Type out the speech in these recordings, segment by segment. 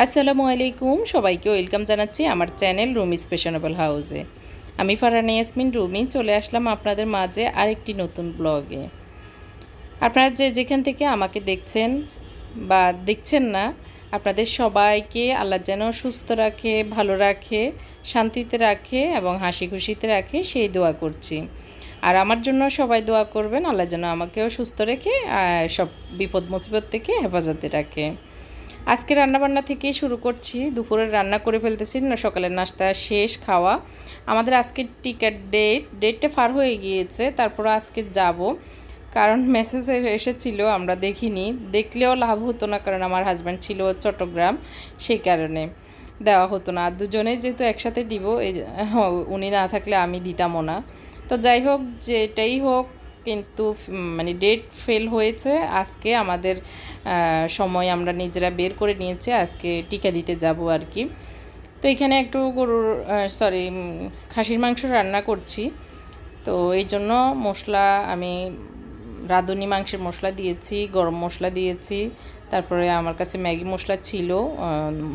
আসসালামু আলাইকুম। সবাইকে ওয়েলকাম জানাচ্ছি আমার চ্যানেল রুমি স্পেশনেবল হাউসে। আমি ফারানি ইয়াসমিন, রুমি, চলে আসলাম আপনাদের মাঝে আরেকটি নতুন ব্লগে। আপনারা যে যেখান থেকে আমাকে দেখছেন বা দেখছেন না, আপনাদের সবাইকে আল্লাহ যেন সুস্থ রাখে, ভালো রাখে, শান্তিতে রাখে এবং হাসি খুশিতে রাখে, সেই দোয়া করছি। আর আমার জন্য সবাই দোয়া করবেন, আল্লাহ যেন আমাকেও সুস্থ রেখে সব বিপদ মুসিবত থেকে হেফাজতে রাখে। আজকে রান্নাবান্না থেকে শুরু করছি। দুপুরের রান্না করে ফেলতেছি, না, সকালের নাস্তা শেষ, খাওয়া। আমাদের আজকে টিকিট ডেট ডেটটা ফার হয়ে গিয়েছে, তারপর আজকে যাব। কারণ মেসেজ এসেছিল, আমরা দেখিনি। দেখলেও লাভ হতো না, কারণ আমার হাজব্যান্ড ছিল চট্টগ্রাম, সেই কারণে দেওয়া হতো না। আর দুজনেই যেহেতু একসাথে দিব, এই উনি না থাকলে আমি দিতামও না। তো যাই হোক, যেটাই হোক কিন্তু মানে ডেট ফেল হয়েছে। আজকে আমাদের সময় আমরা নিজেরা বের করে নিয়েছি। আজকে টিকা দিতে যাব আর কি। তো এখানে একটু গরুর সরি খাসির মাংস রান্না করছি। তো এই জন্য মশলা আমি রাঁধুনি মাংসের মশলা দিয়েছি, গরম মশলা দিয়েছি। তারপরে আমার কাছে ম্যাগি মশলা ছিল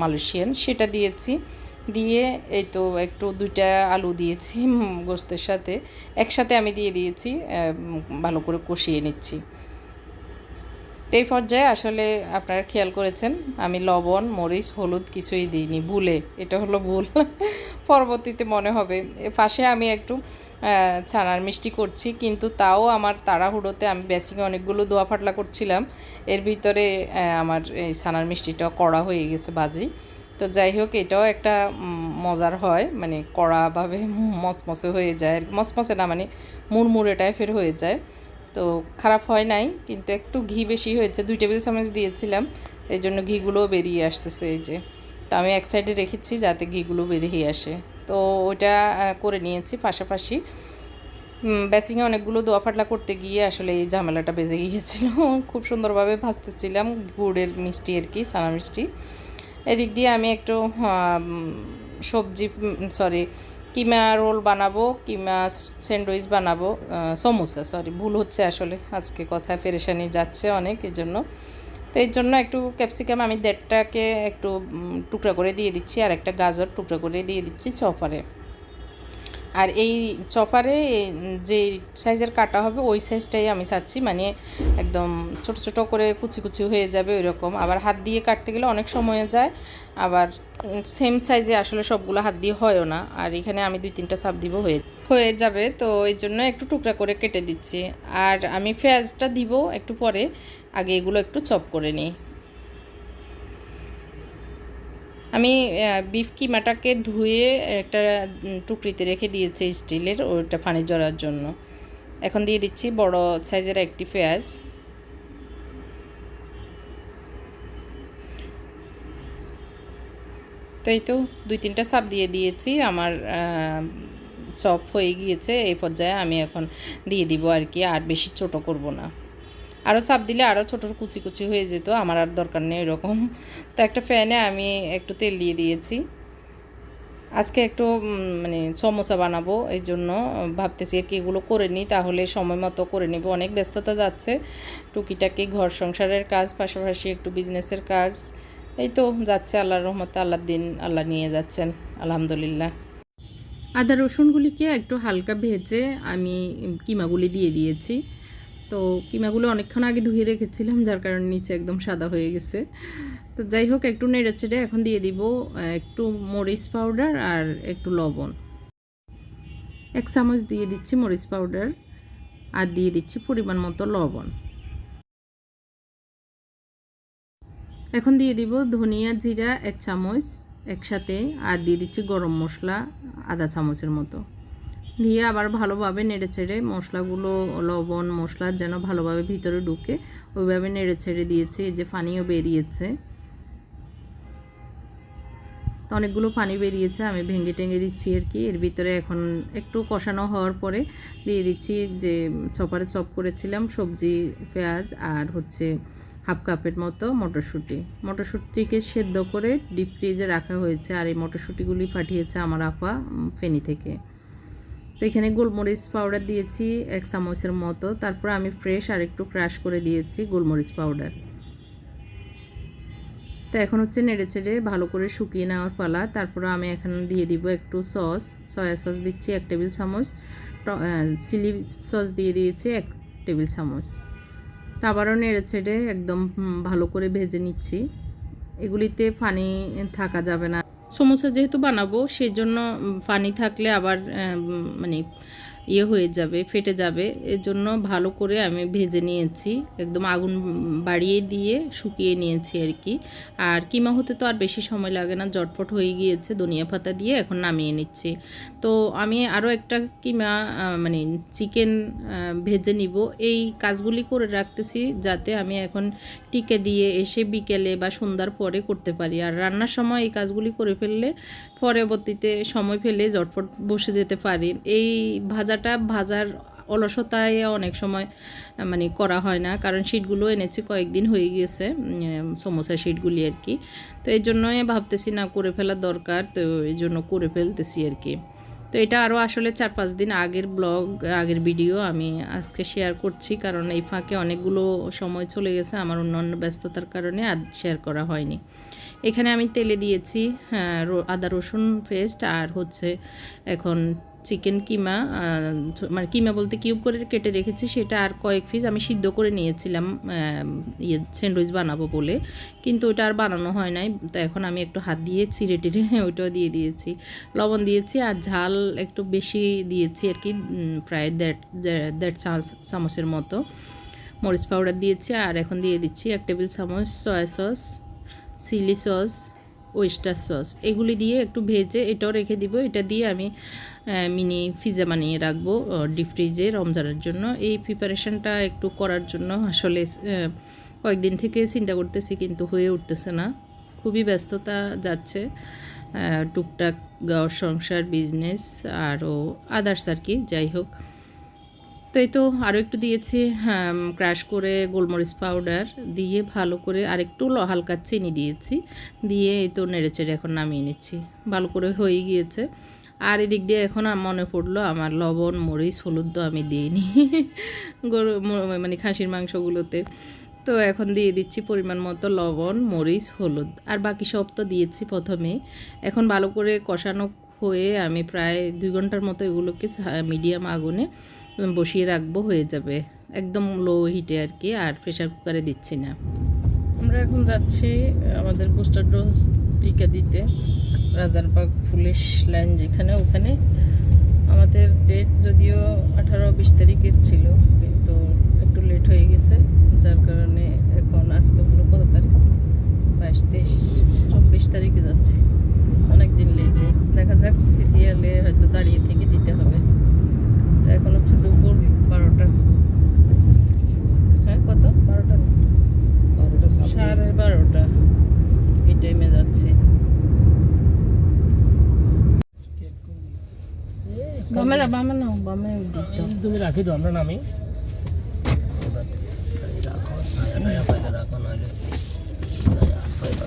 মালয়েশিয়ান, সেটা দিয়েছি। দিয়ে এই তো একটু দুইটা আলু দিয়েছি গোস্তের সাথে। একসাথে আমি দিয়ে দিয়েছি ভালো করে কষিয়ে নিচ্ছি। এই পর্যায়ে আসলে আপনারা খেয়াল করেছেন, আমি লবণ, মরিচ, হলুদ কিছুই দিইনি, ভুলে। এটা হলো ভুল, পরবর্তীতে মনে হবে। পাশে আমি একটু ছানার মিষ্টি করছি, কিন্তু তাও আমার তাড়াহুড়োতে আমি বেসিকে অনেকগুলো দোয়া ফাটলা করছিলাম। এর ভিতরে আমার এই ছানার মিষ্টিটা কড়া হয়ে গেছে বাজি। তো যাই হোক, এটাও একটা মজার হয়। মানে কড়াভাবে মসমসে হয়ে যায় আর মসমসে না মানে মুড়মুড়ে টাইপের হয়ে যায়। তো খারাপ হয় নাই, কিন্তু একটু ঘি বেশি হয়েছে। দুই টেবিল চামচ দিয়েছিলাম, এই জন্য ঘিগুলোও বেরিয়ে আসতেছে এই যে। তো আমি এক সাইডে রেখেছি যাতে ঘিগুলো বেরিয়ে আসে। তো ওটা করে নিয়েছি পাশাপাশি। বেসিংয়ে অনেকগুলো দোয়া ফাটলা করতে গিয়ে আসলে এই ঝামেলাটা বেজে গিয়েছিল। খুব সুন্দরভাবে ভাজতেছিলাম। গুড়ের মিষ্টি আর কি সানা মিষ্টি। এদিক দিয়ে আমি একটু সবজি সরি কিমা রোল বানাবো, কিমা স্যান্ডউইচ বানাবো সমোসা সরি ভুল হচ্ছে আসলে, আজকে কথা পেরেশানি যাচ্ছে অনেক এই জন্য তো এই জন্য একটু ক্যাপসিকাম আমি দেড়টাকে একটু টুকরা করে দিয়ে দিচ্ছি আর একটা গাজর টুকরা করে দিয়ে দিচ্ছি চপারে। আর এই চপারে যে সাইজের কাটা হবে, ওই সাইজটাই আমি চাচ্ছি। মানে একদম ছোট ছোট করে কুচি কুচি হয়ে যাবে ওই রকম আবার হাত দিয়ে কাটতে গেলে অনেক সময় যায়। আবার সেম সাইজে আসলে সবগুলো হাত দিয়ে হয়ও না। আর এখানে আমি দুই তিনটা সাপ দিব হয়ে হয়ে যাবে। তো এই জন্য একটু টুকরা করে কেটে দিচ্ছি। আর আমি পেঁয়াজটা দিব একটু পরে। আগে এগুলো একটু চপ করে নিই। আমি বিফ কিমাটাকে ধুয়ে একটা টুকরিতে রেখে দিয়েছি স্টিলের, ওইটা পানি জড়ার জন্য। এখন দিয়ে দিচ্ছি বড় সাইজের একটি পেঁয়াজ। তো এই তো দুই তিনটা চাপ দিয়ে দিয়েছি, আমার চপ হয়ে গিয়েছে, এই পর্যায়ে আমি এখন দিয়ে দিব আর কি, আর বেশি ছোট করব না। আরও চাপ দিলে আরও ছোটো কুচি কুচি হয়ে যেত, আমার আর দরকার নেই এরকম তো একটা ফ্যানে আমি একটু তেল দিয়ে দিয়েছি। আজকে একটু মানে সমোসা বানাবো, এই জন্য ভাবতেছি আর কি এগুলো করে নিই, তাহলে সময় মতো করে নিব। অনেক ব্যস্ততা যাচ্ছে, টুকিটাকি ঘর সংসারের কাজ, পাশাপাশি একটু বিজনেসের কাজ। এই তো যাচ্ছে আল্লাহর রহমতে, আল্লাহর দিন আল্লাহ নিয়ে যাচ্ছেন, আলহামদুলিল্লাহ। আদা রসুনগুলিকে একটু হালকা ভেজে আমি কিমাগুলি দিয়ে দিয়েছি। তো কিমাগুলো অনেকক্ষণ আগে ধুয়ে রেখেছিলাম, যার কারণে নিচে একদম সাদা হয়ে গেছে। তো যাই হোক, একটু নেড়ে চেড়ে এখন দিয়ে দিব একটু মরিচ পাউডার আর একটু লবণ। এক চামচ দিয়ে দিচ্ছি মরিচ পাউডার আর দিয়ে দিচ্ছি পরিমাণ মতো লবণ। এখন দিয়ে দিব ধনিয়া জিরা এক চামচ একসাথে আর দিয়ে দিচ্ছি গরম মশলা আধা চামচের মতো। দিয়ে আবার ভালোভাবে নেড়ে ছেড়ে মশলাগুলো, লবণ, মশলা যেন ভালোভাবে ভিতরে ঢুকে, ওইভাবে নেড়ে ছেড়ে দিয়েছি, এই যে পানিও বেরিয়েছে। তো অনেকগুলো পানি বেরিয়েছে, আমি ভেঙে টেঙে দিচ্ছি আর কি। এর ভিতরে এখন একটু কষানো হওয়ার পরে দিয়ে দিচ্ছি যে চপারে চপ করেছিলাম, সবজি, পেঁয়াজ আর হচ্ছে হাফ কাপের মতো মটরশুঁটি। মটরশুঁটিকে সেদ্ধ করে ডিপ ফ্রিজে রাখা হয়েছে আর এই মটরশুঁটিগুলি পাঠিয়েছে আমার আপা ফেনী থেকে। তো এখানে গোলমরিচ পাউডার দিয়েছি, এক চামচের মতো। তারপর আমি ফ্রেশ আর একটু ক্রাশ করে দিয়েছি গোলমরিচ পাউডার তো এখন হচ্ছে নেড়ে চেড়ে ভালো করে শুকিয়ে নেওয়ার পালা। তারপর আমি এখন দিয়ে দিব একটু সস সয়া সস দিচ্ছি এক টেবিল চামচ। চিলি সস দিয়ে দিয়েছি এক টেবিল চামচ। তো আবারও নেড়ে চেড়ে একদম ভালো করে ভেজে নিচ্ছি। এগুলিতে পানি থাকা যাবে না। সমোসা যেহেতু বানাবো সেজন্য পানি থাকলে আবার মানে ইয়ে হয়ে যাবে, ফেটে যাবে। এর জন্য ভালো করে আমি ভেজে নিয়েছি। একদম আগুন বাড়িয়ে দিয়ে শুকিয়ে নিয়েছি আর কি। আর কিমা হতে তো আর বেশি সময় লাগে না জটপট হয়ে গিয়েছে ধনিয়া পাতা দিয়ে এখন নামিয়ে নিচ্ছি। তো আমি আরও একটা কিমা মানে চিকেন ভেজে নিব। এই কাজগুলি করে রাখতেছি যাতে আমি এখন টিকে দিয়ে এসে বিকেলে বা সন্ধ্যার পরে করতে পারি। আর রান্নার সময় এই কাজগুলি করে ফেললে পরবর্তীতে সময় ফেলে জটপট বসে যেতে পারি। এই ভাজাটা ভাজার অলসতায় অনেক সময় মানে করা হয় না। কারণ শিটগুলো এনেছি কয়েকদিন হয়ে গিয়েছে সমোসা শিটগুলি আর কি। তো এই জন্যই ভাবতেছি না করে ফেলা দরকার। তো এই জন্য করে ফেলতেছি আর কি। তো এটা আরও আসলে চার পাঁচ দিন আগের ব্লগ আগের ভিডিও আমি আজকে শেয়ার করছি। কারণ এই ফাঁকে অনেকগুলো সময় চলে গেছে আমার অন্যান্য ব্যস্ততার কারণে আর শেয়ার করা হয়নি। এখানে আমি তেলে দিয়েছি হ্যাঁ, আদা রসুন পেস্ট আর হচ্ছে এখন চিকেন কিমা মানে কিমা বলতে কিউব করে কেটে রেখেছি, সেটা আর কয়েক পিস আমি সিদ্ধ করে নিয়েছিলাম ইয়ে স্যান্ডউইচ বানাবো বলে। কিন্তু ওটা আর বানানো হয় নাই, তো এখন আমি একটু হাত দিয়ে চিড়ে টিড়ে ওইটাও দিয়ে দিয়েছি। লবণ দিয়েছি আর ঝাল একটু বেশি দিয়েছি আর কি প্রায় দেড়, দেড়- চামচের মতো। মরিচ পাউডার দিয়েছি আর এখন দিয়ে দিচ্ছি এক টেবিল চামচ soya sauce, chilli sauce, oyster sauce. এগুলি দিয়ে একটু ভেজে এটাও রেখে দিব, এটা দিয়ে আমি মিনি পিজা বানিয়ে রাখব ডিপ ফ্রিজে রমজানের জন্য। এই প্রিপারেশনটা একটু করার জন্য আসলে কয়েকদিন থেকে চিন্তা করতেছি কিন্তু হয়ে উঠতেছে না। খুবই ব্যস্ততা যাচ্ছে টুকটাক ঘর, সংসার বিজনেস আরও আদার্স আর কি, যাই হোক। তো এই তো আরও একটু দিয়েছি ক্রাশ করে গোলমরিচ পাউডার দিয়ে ভালো করে আরেকটু ল- হালকা চিনি দিয়েছি। দিয়ে এই তো নেড়েচেড়ে এখন নামিয়ে নিচ্ছি। ভালো করে হয়ে গিয়েছে। আর এদিক দিয়ে এখন মনে পড়ল আমার লবণ, মরিচ, হলুদ তো আমি দিইনি গরু মানে খাসির মাংসগুলোতে। তো এখন দিয়ে দিচ্ছি পরিমাণ মতো লবণ, মরিচ, হলুদ। আর বাকি সব তো দিয়েছি প্রথমে। এখন ভালো করে কষানো হয়ে আমি প্রায় দুই ঘণ্টার মতো এগুলোকে মিডিয়াম আগুনে বসিয়ে রাখব, হয়ে যাবে। একদম লো হিটে আর কি, আর প্রেশার কুকারে দিচ্ছি না। আমরা এখন যাচ্ছি আমাদের বুস্টার ডোজ টিকা দিতে। রাজারবাগ পুলিশ লাইন যেখানে ওখানে। আমাদের ডেট যদিও আঠারো বিশ তারিখের ছিল কিন্তু একটু লেট হয়ে গেছে। যার কারণে এখন আজকে হলো কত তারিখ? বাইশ তেইশ চব্বিশ তারিখে যাচ্ছি। অনেক দিন লেটে দেখা যাক সিরিয়ালে হয়তো দাঁড়িয়ে থেকে দিতে হবে। এখন হচ্ছে দুপুর বারোটা। হ্যাঁ কত? বারোটা না? সাড়ে বারোটা এই টাইমে যাচ্ছি বামে বামে তুমি রাখি তো আমরা নামি। রাখো ছায়া টায়া পাইলে রাখো নাহলে ছায়া পাইবা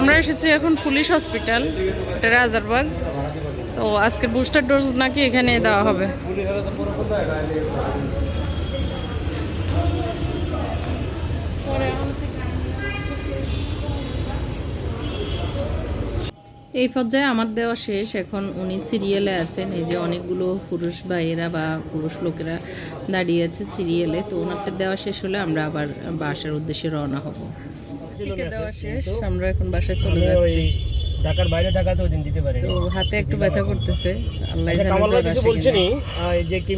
আমরা এসেছি এখন পুলিশ হসপিটাল এটা রাজারবাগ। তো আজকের বুস্টার ডোজ নাকি এখানে দেওয়া হবে। এই পর্যায়ে আমার দেওয়া শেষ। এখন উনি সিরিয়ালে আছেন। এই যে অনেকগুলো পুরুষ ভাইয়েরা বা পুরুষ লোকেরা দাঁড়িয়ে আছে সিরিয়ালে তো ওনারটা দেওয়া শেষ হলে আমরা আবার বাসার উদ্দেশ্যে রওনা হব। দেওয়া শেষ। আমরা এখন বাসায় চলে যাচ্ছি। ঢাকার বাইরে থাকা তো দিন দিতে পারি তো হাতে একটু ব্যথা করতেছে। আল্লাহ আচ্ছা জানে কিছু বলছেন? যে কি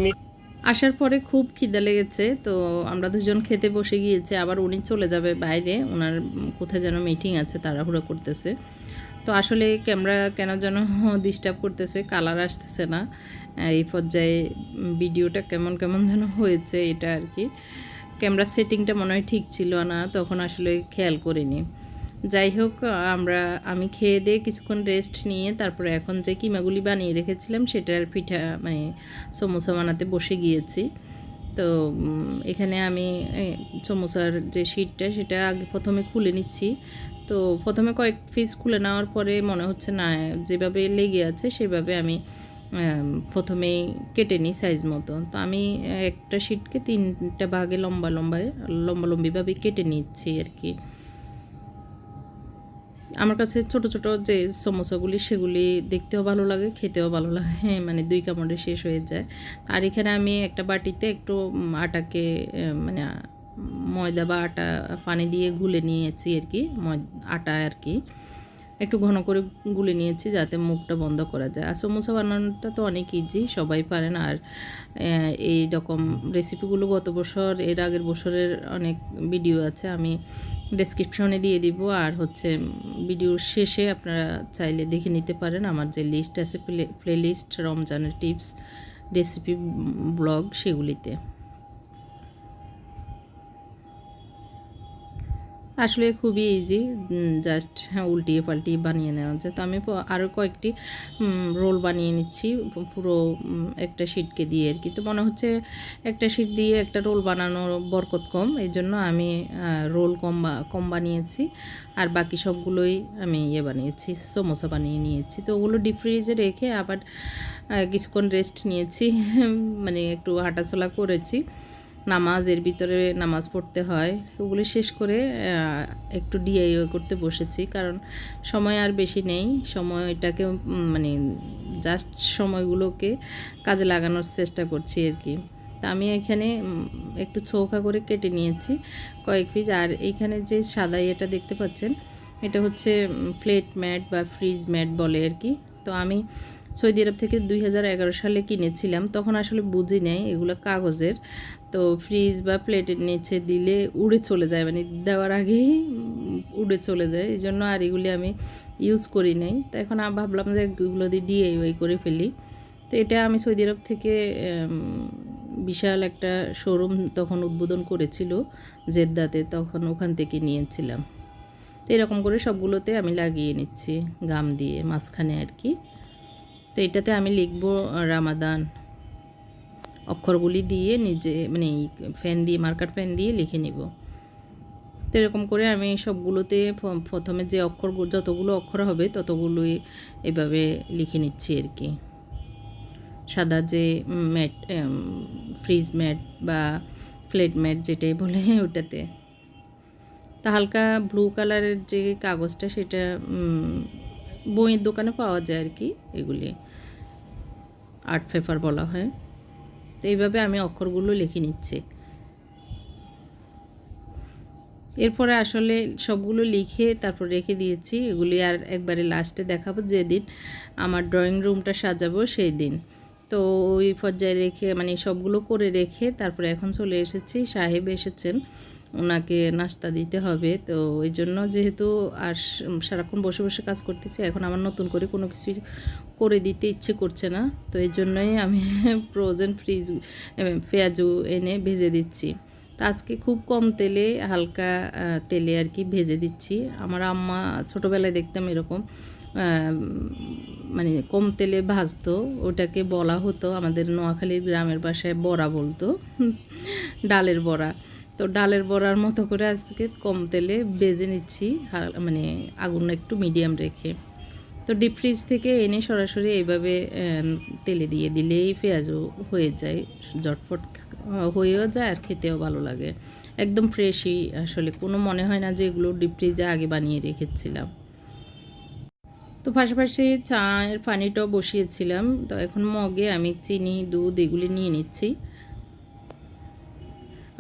আসার পরে খুব খিদে লেগেছে। তো আমরা দুজন খেতে বসে গিয়েছে। আবার উনি চলে যাবে বাইরে। ওনার কোথায় যেন মিটিং আছে তাড়াহুড়ো করতেছে। তো আসলে ক্যামেরা কেন যেন ডিস্টার্ব করতেছে কালার আসতেছে না। এই পর্যায়ে ভিডিওটা কেমন কেমন যেন হয়েছে এটা আর কি ক্যামেরার সেটিংটা মনে হয় ঠিক ছিল না, তখন আসলে খেয়াল করিনি। যাই হোক, আমরা, আমি খেয়ে দিয়ে কিছুক্ষণ রেস্ট নিয়ে তারপরে এখন যে কিমাগুলি বানিয়ে রেখেছিলাম সেটার পিঠা মানে সমোসা বানাতে বসে গিয়েছি। তো এখানে আমি সমোসার যে শিটটা সেটা আগে প্রথমে খুলে নিচ্ছি। তো প্রথমে কয়েক পিস খুলে নেওয়ার পরে মনে হচ্ছে না, যেভাবে লেগে আছে সেভাবে আমি প্রথমেই কেটে নিই সাইজ মতো। তো আমি একটা শিটকে তিনটা ভাগে লম্বা লম্বায় লম্বা লম্বিভাবে কেটে নিচ্ছি আর কি। আমার কাছে ছোট ছোট যে সমোসাগুলি সেগুলি দেখতেও ভালো লাগে, খেতেও ভালো লাগে মানে দুই কামড়ে শেষ হয়ে যায়। আর এখানে আমি একটা বাটিতে একটু আটাকে মানে ময়দা বা আটা পানি দিয়ে গুলে নিয়েছি আর কি আটা আর কি। একটু ঘন করে গুলে নিয়েছি যাতে মুখটা বন্ধ করা যায়। আর সমোসা বানানোটা তো অনেক ইজি সবাই পারেন। আর এই রকম রেসিপিগুলো গত বছর, এর আগের বছরের অনেক ভিডিও আছে, আমি ডেসক্রিপশনে দিয়ে দিব। আর হচ্ছে ভিডিওর শেষে আপনারা চাইলে দেখে নিতে পারেন আমার যে লিস্ট আছে প্লে প্লে লিস্ট রমজানের টিপস রেসিপি ব্লগ সেগুলিতে। আসলে খুবই ইজি জাস্ট উল্টিয়ে পাল্টিয়ে বানিয়ে নেওয়া যায়। তো আমি আরও কয়েকটি রোল বানিয়ে নিচ্ছি পুরো একটা শিটকে দিয়ে আর কি। তো মনে হচ্ছে একটা শিট দিয়ে একটা রোল বানানোর বরকত কম, এই জন্য আমি রোল কম কম বানিয়েছি। আর বাকি সবগুলোই আমি ইয়ে বানিয়েছি, সমোসা বানিয়ে নিয়েছি। তো ওগুলো ডিপ ফ্রিজে রেখে আবার কিছুক্ষণ রেস্ট নিয়েছি মানে একটু হাঁটাচলা করেছি। নামাজের ভিতরে নামাজ পড়তে হয়। ওগুলো শেষ করে একটু ডিআইও করতে বসেছি। কারণ সময় আর বেশি নেই। সময়টাকে মানে জাস্ট সময়গুলোকে কাজে লাগানোর চেষ্টা করছি আর কি। তা আমি এখানে একটু চৌকা করে কেটে নিয়েছি কয়েক পিস আর এইখানে যে সাদা ইয়েটা দেখতে পাচ্ছেন, এটা হচ্ছে ফ্লেট ম্যাট বা ফ্রিজ ম্যাট বলে আর কি। তো আমি সৌদি আরব থেকে দুই হাজার এগারো সালে কিনেছিলাম। তখন আসলে বুঝি নাই এগুলো কাগজের। তো ফ্রিজ বা প্লেটের নিচে দিলে উড়ে চলে যায় মানে দেওয়ার আগেই উড়ে চলে যায়। এই জন্য আর এগুলি আমি ইউজ করি নাই। তো এখন ভাবলাম যে এগুলো দিয়ে ডিআইওয়াই করে ফেলি। তো এটা আমি সৌদি আরব থেকে বিশাল একটা শোরুম তখন উদ্বোধন করেছিল, জেদ্দাতে। তখন ওখান থেকে নিয়েছিলাম। তো এরকম করে সবগুলোতে আমি লাগিয়ে নিচ্ছি, গাম দিয়ে মাঝখানে আর কি। তো এটাতে আমি লিখব রামাদান। অক্ষরগুলি দিয়ে নিজে মানে ফ্যান দিয়ে মার্কার ফ্যান দিয়ে লিখে নিব। তো এরকম করে আমি সবগুলোতে প্রথমে যে অক্ষর যতগুলো অক্ষর হবে ততগুলোই এভাবে লিখে নিচ্ছি আর কি। সাদা যে ম্যাট ফ্রিজ ম্যাট বা ফ্লেট ম্যাট যেটাই বলে ওটাতে। তা হালকা ব্লু কালারের যে কাগজটা সেটা বইয়ের দোকানে পাওয়া যায় আর কি এগুলি। আর্ট পেপার বলা হয়। তো এইভাবে আমি অক্ষরগুলো লিখে নিচ্ছি। এরপরে আসলে সবগুলো লিখে তারপর রেখে দিয়েছি। এগুলি আর একবারে লাস্টে দেখাবো যেদিন আমার ড্রয়িং রুমটা সাজাবো সেই দিন তো ওই পর্যায়ে রেখে মানে সবগুলো করে রেখে তারপরে এখন চলে এসেছি। সাহেব এসেছেন। ওনাকে নাস্তা দিতে হবে। তো ওই জন্য যেহেতু আর সারাক্ষণ বসে বসে কাজ করতেছি, এখন আমার নতুন করে কোনো কিছু করে দিতে ইচ্ছে করছে না। তো এই জন্যই আমি ফ্রোজেন ফ্রিজ পেঁয়াজু এনে ভেজে দিচ্ছি। তো আজকে খুব কম তেলে, হালকা তেলে আর কি ভেজে দিচ্ছি। আমার আম্মা ছোটোবেলায় দেখতাম এরকম মানে কম তেলে ভাজতো, ওটাকে বলা হতো, আমাদের নোয়াখালীর গ্রামের বাসায় বড়া বলতো, ডালের বড়া। তো ডালের বড়ার মতো করে আজকে কম তেলে বেজে নিচ্ছি মানে আগুন একটু মিডিয়াম রেখে। তো ডিপ ফ্রিজ থেকে এনে সরাসরি এইভাবে তেলে দিয়ে দিলেই পেঁয়াজও হয়ে যায় জটফট হয়েও যায় আর খেতেও ভালো লাগে। একদম ফ্রেশই আসলে, কোনো মনে হয় না যে এগুলো ডিপ ফ্রিজে আগে বানিয়ে রেখেছিলাম। তো পাশাপাশি চায়ের পানিটাও বসিয়েছিলাম, তো এখন মগে আমি চিনি, দুধ এগুলি নিয়ে নিচ্ছি।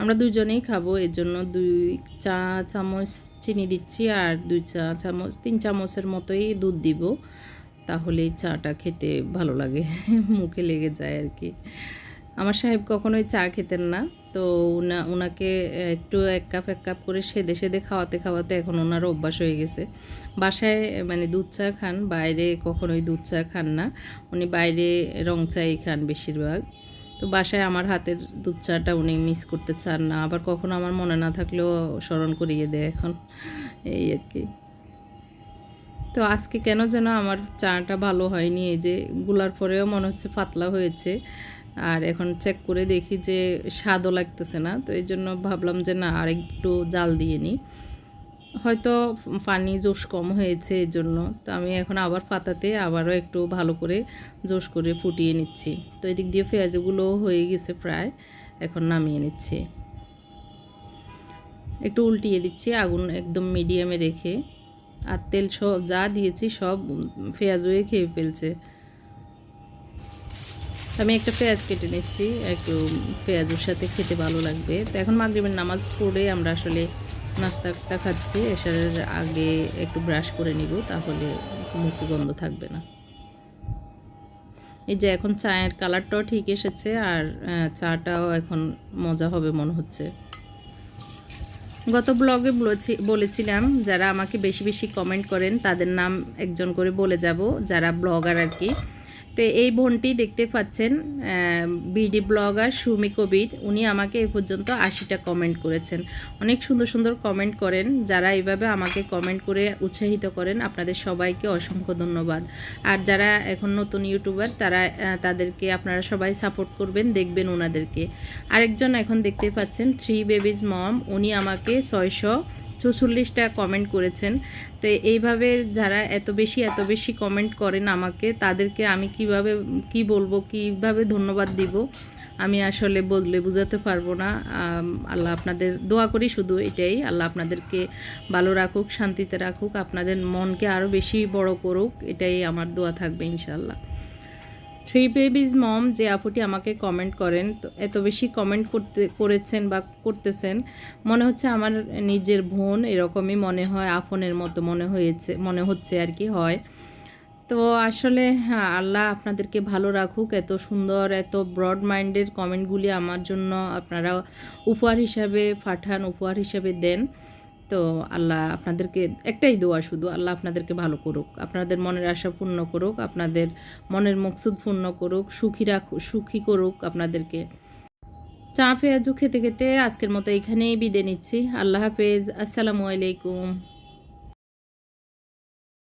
আমরা দুজনেই খাব, এর জন্য দুই চা চামচ চিনি দিচ্ছি আর দুই চা চামচ, তিন চামচের মতোই দুধ দিব। তাহলেই চাটা খেতে ভালো লাগে, মুখে লেগে যায় আর কি। আমার সাহেব কখনোই চা খেতেন না, তো উনা ওনাকে একটু এক কাপ এক কাপ করে সেদে সেদে খাওয়াতে খাওয়াতে এখন ওনার অভ্যাস হয়ে গেছে। বাসায় মানে দুধ চা খান, বাইরে কখনোই দুধ চা খান না। উনি বাইরে রং চাই খান বেশিরভাগ। তো বাসায় আমার হাতের দুধ চাটা উনি মিস করতে চান না। আবার কখনো আমার মনে না থাকলেও স্মরণ করিয়ে দেয় এখন। এই আর কি। তো আজকে কেন যেন আমার চাটা ভালো হয়নি? এই যে গুলার পরেও মনে হচ্ছে পাতলা হয়েছে। আর এখন চেক করে দেখি যে স্বাদও লাগতেছে না। তো এই জন্য ভাবলাম যে না আর একটু জাল দিয়ে নিই। হয়তো পানি জোশ কম হয়েছে এর জন্য তো আমি এখন আবার পাতাতে আবারও একটু ভালো করে জোশ করে ফুটিয়ে নিচ্ছি। তো এদিক দিয়ে পেঁয়াজগুলো হয়ে গেছে প্রায়, এখন নামিয়ে নিচ্ছি। একটু উল্টিয়ে দিচ্ছি আগুন একদম মিডিয়ামে রেখে। আর তেল সব যা দিয়েছি সব পেঁয়াজ হয়ে খেয়ে ফেলছে। আমি একটা পেঁয়াজ কেটে নিচ্ছি, একটু পেঁয়াজের সাথে খেতে ভালো লাগবে। তো এখন মাগরিবের নামাজ পড়ে আমরা আসলে নাস্তাটা খাচ্ছি, এসারের আগে একটু ব্রাশ করে নিব, তাহলে মুখে গন্ধ থাকবে না। এই যে এখন চায়ের কালারটাও ঠিক এসেছে, আর চাটাও এখন মজা হবে মনে হচ্ছে। গত ব্লগে বলেছি- বলেছিলাম, যারা আমাকে বেশি বেশি কমেন্ট করেন, তাদের নাম একজন করে বলে যাব, যারা ব্লগার আর কি। তো এই বোনটি দেখতে পাচ্ছেন বিডি ব্লগার সুমি কবির। উনি আমাকে এ পর্যন্ত আশিটা কমেন্ট করেছেন। অনেক সুন্দর সুন্দর কমেন্ট করেন। যারা এইভাবে আমাকে কমেন্ট করে উৎসাহিত করেন, আপনাদের সবাইকে অসংখ্য ধন্যবাদ। আর যারা এখন নতুন ইউটিউবার তারা তাদেরকে আপনারা সবাই সাপোর্ট করবেন, দেখবেন ওনাদেরকে। আরেকজন এখন দেখতে পাচ্ছেন থ্রি বেবিজ মম উনি আমাকে ছয়শো চৌচল্লিশটা কমেন্ট করেছেন। তো এইভাবে যারা এত বেশি এত বেশি কমেন্ট করেন আমাকে, তাদেরকে আমি কীভাবে, কি বলব, কীভাবে ধন্যবাদ দিব? আমি আসলে বদলে বোঝাতে পারব না। আল্লাহ আপনাদের দোয়া করি শুধু এটাই। আল্লাহ আপনাদেরকে ভালো রাখুক, শান্তিতে রাখুক। আপনাদের মনকে আরও বেশি বড় করুক। এটাই আমার দোয়া থাকবে ইনশাল্লাহ থ্রি বেবিজ মম যে আপুটি আমাকে কমেন্ট করেন, তো এত বেশি কমেন্ট করতে, করেছেন বা করতেছেন, মনে হচ্ছে আমার নিজের বোন এরকমই মনে হয়, আপনের মতো মনে হয়েছে, মনে হচ্ছে আর কি, হয়। তো আসলে হ্যাঁ আল্লাহ আপনাদেরকে ভালো রাখুক, এত সুন্দর, এত ব্রড মাইন্ডের কমেন্টগুলি আমার জন্য আপনারা উপহার হিসাবে পাঠান, উপহার হিসাবে দেন। তো আল্লাহ আপনাদেরকে একটাই দোয়া, শুধু আল্লাহ আপনাদেরকে ভালো করুক। আপনাদের মনের আশা পূর্ণ করুক, আপনাদের মনের মকসুদ পূর্ণ করুক, সুখী রাখুক সুখী করুক আপনাদেরকে। চা পেঁয়াজু খেতে খেতে আজকের মতো এখানেই বিদে নিচ্ছি। আল্লাহ হাফেজ। আসসালামু আলাইকুম।